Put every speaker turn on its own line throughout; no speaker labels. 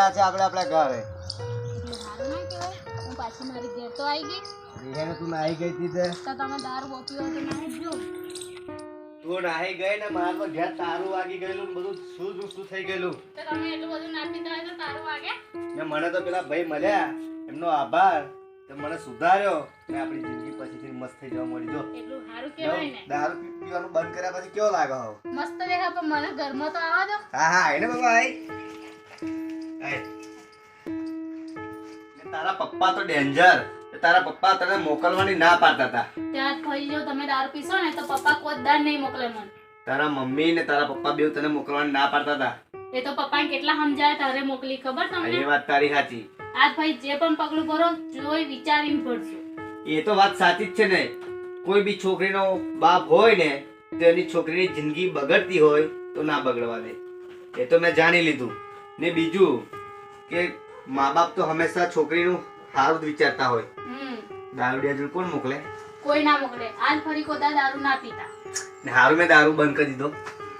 આવી ગયા છે આપણે આપણા ઘરે.
હું પાછી મારી તો આવી ગઈ.
રીહેને તું નાહી ગઈ હતી તે.
તો તમે દારૂ બોપી તો નાહી જ
તું નાહી ગઈ ને મારા પર ઘેર તારું વાગી ગયેલું ને બધું શું શું થઈ ગયેલું?
તો તમે એટલું બધું ના પીતા તો તારું વાગે.
ને મને તો પેલા ભાઈ મળ્યા. એમનો આભાર. તે મને સુધાર્યો. ને આપણી જિંદગી પછીથી મસ્ત થઈ જવા મળી. જો.
એટલું સારું કહેવાય ને.
દારૂ પીવાનું બંધ કર્યા પછી કેવો લાગે
મસ્ત દેખા પણ મને ઘરમાં તો આવવા દો.
હા હા એને બાબા. ને તારા પપ્પા તો ડેન્જર તારા પપ્પા તને મોકલવાની ના પાડતા હતા
ત્યાં થઈ જો તમે દારૂ પીશો ને તો પપ્પા કોઈ દાન નહીં મોકલે મને.
તારા મમ્મી ને તારા પપ્પા બેવ તને મોકલવાની ના પાડતા હતા
એ તો પપ્પાને કેટલા સમજાય તારે મોકલી ખબર તમને?
એ વાત તારી સાચી.
આજ ભાઈ જે પણ પગલું ભરો જોઈ વિચારીને ભરજો.
એ તો વાત સાચી જ છે ને. કોઈ બી છોકરીનો બાપ હોય ને તો એની છોકરીની જિંદગી બગડતી હોય તો ના બગડવા દે. એ તો મેં જાણી લીધું. ને બીજું કે મા બાપ તો હંમેશા છોકરીનું સારું જ વિચારતા હોય. દારૂડિયા જોડે કોણ મોકલે?
કોઈ ના મોકલે. આજ ફરી કોદા દારૂ ના પીતા.
ને હારું મેં દારૂ બંધ કરી દીધો.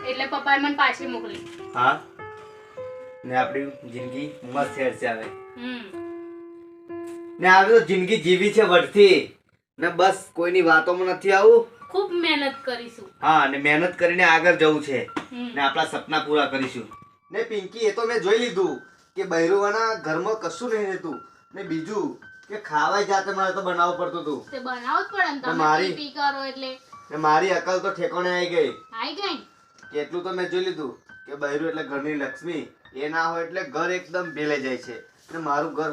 એટલે પપ્પાએ મને પાછી મોકલી.
હા? ને આપણી જિંદગી મસ્ત હેરશે આવે
હમ.
ને આવી તો જિંદગી જીવી છે વર્ષથી ને બસ કોઈની વાતોમાં નથી આવું.
ખૂબ મહેનત કરીશું.
હા ને મહેનત કરીને આગળ જવું છે. ને આપણા સપના પૂરા કરીશું. ને પિંકી એ તો મેં જોઈ લીધું કે બૈરુવાના ઘરમાં કશું નહીં રહેતું. ને બીજું કે ખાવાય જાતે મારે તો બનાવવું પડતું હતું.
તે બનાવવું જ પડે ને તમે
મારી-
પી કરો એટલે.
ને મારી અકલ તો ઠેકોણે આવી ગઈ.
આઈ ગઈ?
કેટલું તો મેં જોઈ લીધું કે બૈરું એટલે ઘરની લક્ષ્મી. એ ના હોય એટલે ઘર એકદમ ભેલાઈ જાય છે. ને મારું ઘર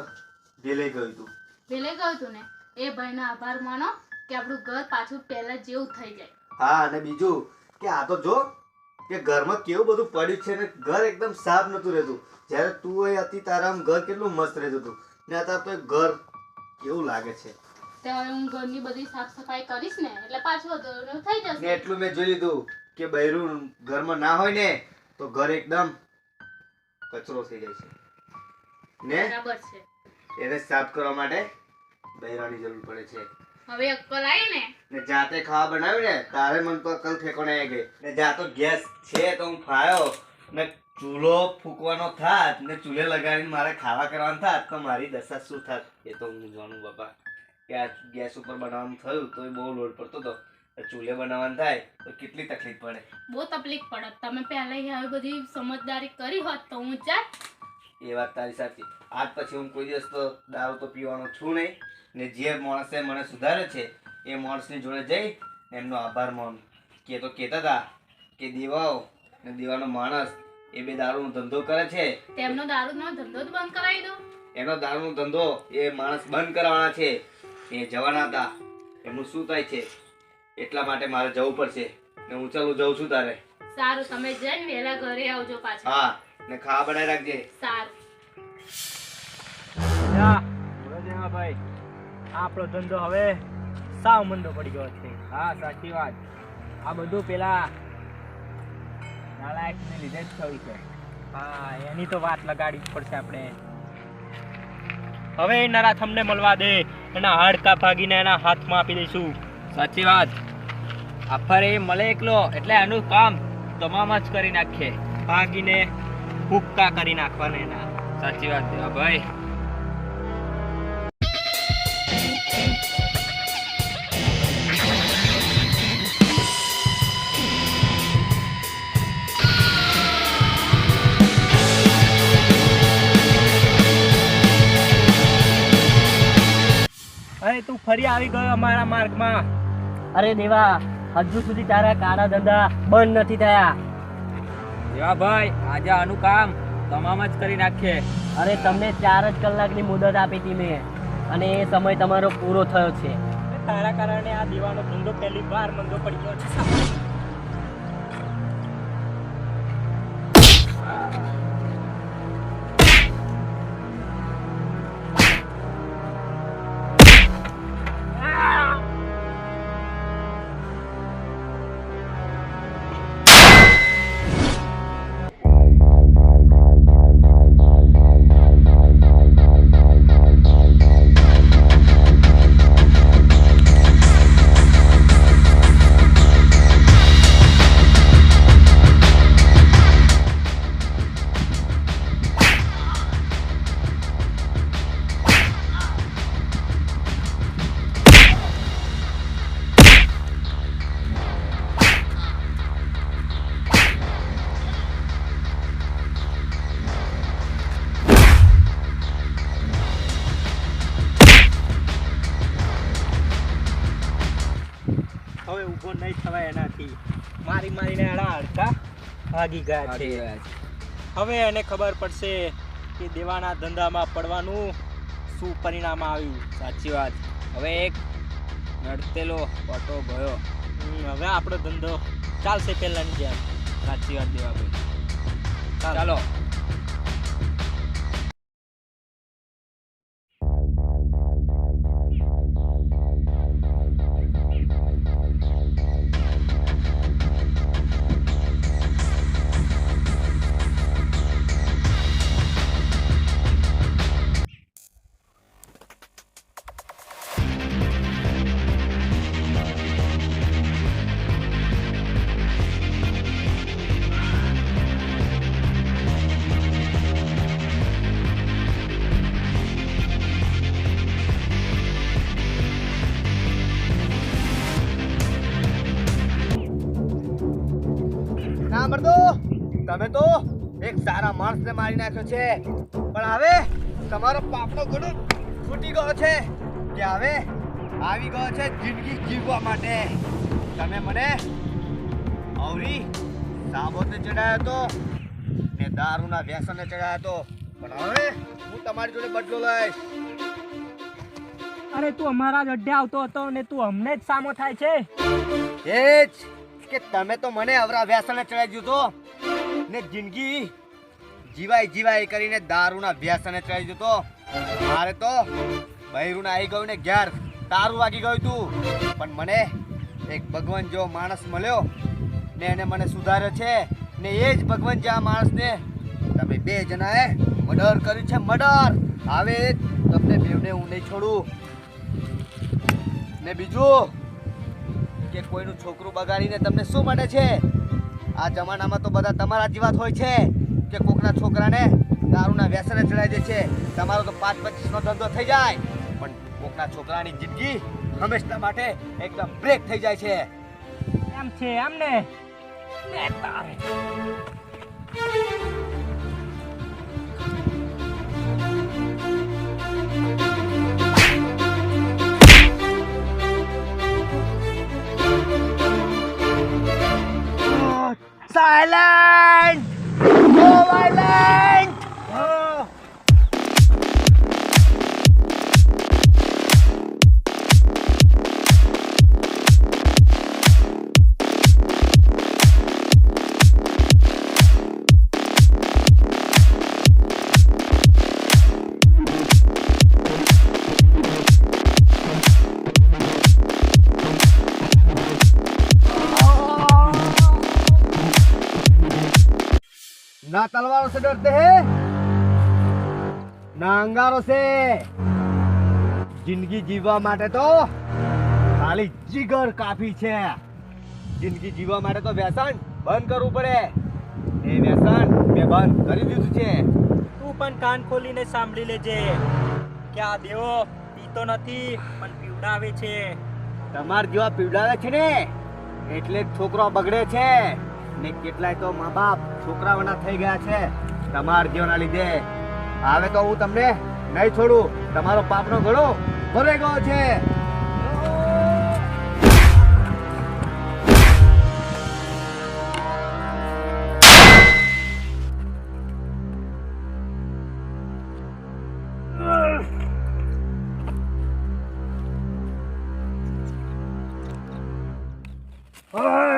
ભેલાઈ ગયું હતું.
ભેલે ગયું તું ને? એ ભાઈનો આભાર માનો કે આપણું ઘર પાછું પહેલા જેવું થઈ જાય.
હા અને બીજું કે આ તો જો કે ઘરમાં કેવું બધું પડ્યું છે ને ઘર એકદમ સાફ નતું રહેતું. જ્યારે તું એ હતી તારા આમ ઘર કેટલું મસ્ત રહેતું હતું. ને અત્યારે તો ઘર કેવું લાગે છે.
ત્યારે હું ઘરની બધી સાફ સફાઈ કરીશ ને એટલે પાછું થઈ જશે.
ને એટલું મેં જોઈ લીધું કે બૈરું ઘરમાં ના હોય ને તો ઘર એકદમ કચરો થઈ જાય છે. ને
બરાબર છે.
એને સાફ કરવા માટે બૈરાની જરૂર પડે છે.
હવે અક્કલ આવી ને?
ને જાતે ખાવા બનાવ્યું ને તારે મન તો અકલ ઠેકોણે આવી ગઈ. ને જ્યાં તો ગેસ છે તો હું ફાયો ને ચૂલો ફૂકવાનો થાત ને ચૂલે લગાડીને મારે ખાવા કરવાનું થાત તો મારી દશા શું થાત? એ તો હું જાણું બાપા. કે આ ગેસ ઉપર બનાવવાનું થયું તો એ બહુ લોડ પડતો હતો ચૂલે બનાવવાનું થાય તો કેટલી તકલીફ પડે?
બહુ તકલીફ પડે. તમે પહેલા આવી બધી સમજદારી કરી હોત તો હું જાત.
એ વાત તારી સાચી. આજ પછી હું કોઈ દિવસ તો દારૂ તો પીવાનો છું નહીં. ને જે માણસે મને સુધારે છે એ માણસની જોડે જઈ એમનો આભાર માનું. કે તો કહેતા હતા કે દેવાઓ ને દેવાનો માણસ એ બે દારૂનો ધંધો કરે છે.
તેમનો દારૂનો ધંધો જ બંધ કરાવી દો.
એનો દારૂનો ધંધો એ માણસ બંધ કરવાના છે. એ જવાના હતા. એમનું શું થાય છે? એટલા માટે મારે જવું પડશે. ને હું ચાલુ જઉં છું તારે.
સારું તમે જઈને વહેલા ઘરે આવજો પાછા.
હા ને ખાવા બનાવી રાખજે.
સારું.
આપણો ધંધો હવે સાવ મંદો પડી ગયો છે. હા, સાચી વાત. આ બધું પેલા નાલાયકને લીધે જ થયું છે. હા, એની તો વાત લગાડવી પડશે આપણે. હવે એ નરા તમને મળવા દે. એના હાડકા ભાગીને એના હાથમાં આપી દઈશું. સાચી વાત. આફર એ મળે એકલો, એટલે આનું કામ તમામ જ કરી નાખીએ. ભાગીને હુક્કા કરી નાખવાના એના. સાચી વાત ભાઈ. ફરી આવી ગયો અમારા માર્ગમાં. અરે દેવા હજુ સુધી તારા કાળા ધંધા બંધ નથી થયા. દેવા ભાઈ આજે આનું કામ તમામ જ કરી નાખીએ.
અરે તમને ચાર જ કલાકની મુદત આપી હતી મેં અને એ સમય તમારો પૂરો થયો છે.
તારા કારણે આ દેવાનો ધંધો પહેલી વાર મંદો પડી ગયો છે. નહીં થવાય એનાથી. મારી મારીને એના હડકા ભાગી ગયા છે. હવે એને ખબર પડશે કે દેવાના ધંધામાં પડવાનું શું પરિણામ આવ્યું.
સાચી વાત. હવે એક નડતેલો ઓટો ગયો.
હવે આપણો ધંધો ચાલશે પહેલાંની જેમ.
સાચી વાત દેવાભાઈ. ચાલો.
ના મરદો તમે તો એક સારા માણસને મારી નાખ્યો છે. પણ હવે તમારો પાપનો ગુનો ફૂટી ગયો છે કે હવે આવી ગયો છે જિંદગી જીવવા માટે. તમે મને અવરી સાબોતે ચડાયો હતો ને દારૂના વ્યસને ચડાયો હતો. પણ હવે હું તમારી જોડે બદલો લઈશ.
અરે તું અમારા જ અડ્ડે આવતો હતો ને તું અમને જ સામો થાય છે.
એ જ. કે તમે તો મને અવરા વ્યસને ચડાવી દીધો. ને જિંદગી જીવાય જીવાય કરીને દારૂના વ્યસને ચડાવી દીધો. મારે તો બૈરુને આવી ગયું ને ઘેર તારું વાગી ગયું તું. પણ મને એક ભગવાન જેવો માણસ મળ્યો ને એને મને સુધાર્યો છે. ને એ જ ભગવાન જેવા માણસને તમે બે જણાએ મર્ડર કર્યું છે, મર્ડર! હવે તમને બેવને હું નહીં છોડું. ને બીજું કે કોઈનું છોકરું બગાડીને તમને શું મળે છે? આ જમાનામાં તો બધા તમારા જેવા હોય છે કે કોકના છોકરાને દારૂના વ્યસને ચડાવી દે છે. તમારો તો પાંચ પચીસનો ધંધો થઈ જાય. પણ કોકના છોકરાની જિંદગી હંમેશા માટે એકદમ બ્રેક થઈ જાય છે.
એમ છે એમ ને
来了。ना तलवारों से डरते हैं ना अंगारों से જિંદગી જીવવા માટે તો ખાલી જીગર કાફી છે જિંદગી જીવવા માટે તો વ્યસન બંધ કરવું પડે એ વ્યસન મેં બંધ કરી દીધું છે
તું પણ કાન ખોલીને સાંભળી લેજે કે આ દેવો પીતો નથી પણ પીવડાવે છે
તમાર જેવા પીવડાવે છે ને એટલે જ છોકરો બગડે છે ને કેટલાય તો મા બાપ છોકરાઓના થઈ ગયા છે. તમાર જીવના લીધે. હવે તો હું તમને નહીં છોડું. તમારો પાપનો ઘડો ભરે ગયો છે. ટાયરો